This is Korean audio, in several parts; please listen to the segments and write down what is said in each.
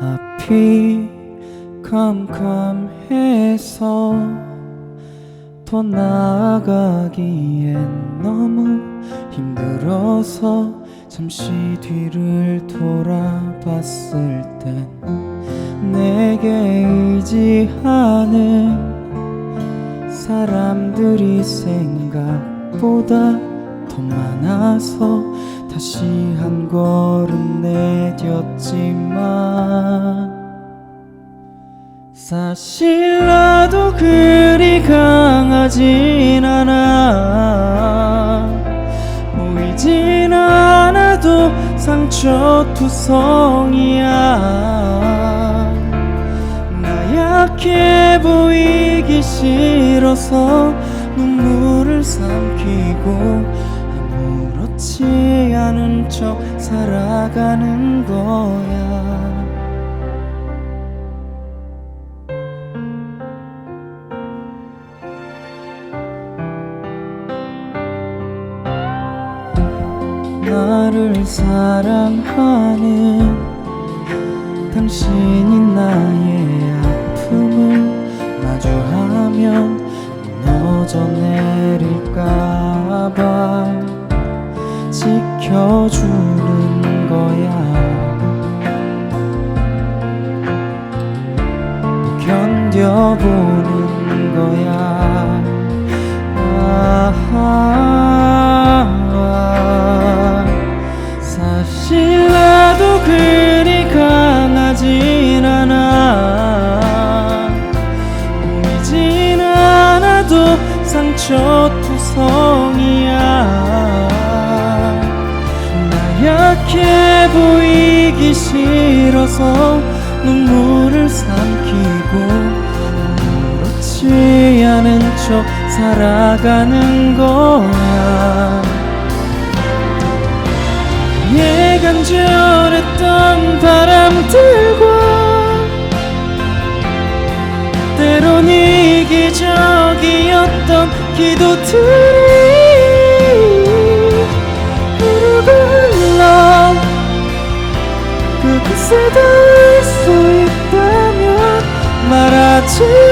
앞이 캄캄해서 더 나아가기엔 너무 힘들어서 잠시 뒤를 돌아봤을 땐 내게 의지하는 사람들이 생각보다 더 많아서 다시 한 걸음 내디었지만 사실 나도 그리 강하진 않아. 보이진 않아도 상처투성이야. 나 약해 보이기 싫어서 눈물을 삼키고 아무렇지 않은 척 살아가는 거야. 나를 사랑하는 당신이 나의 견뎌보는 거야. 아하. 사실 나도 그리 강하진 않아. 보이진 않아도 상처 투성이야. 나 약해 보이기 싫어서 눈물을 삼키고 아무렇지 않은 척 살아가는 거야. 예 간절했던 바람들과 때론 이기적이었던 기도들이 흐르고 흘러 그곳에 닿을 수 있다면 말하지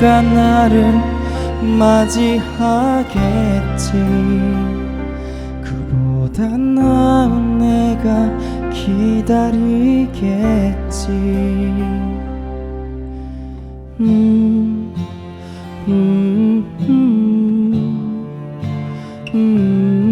그가 나를 맞이하겠지 그보다 나은 내가 기다리겠지 음, 음, 음, 음. 음.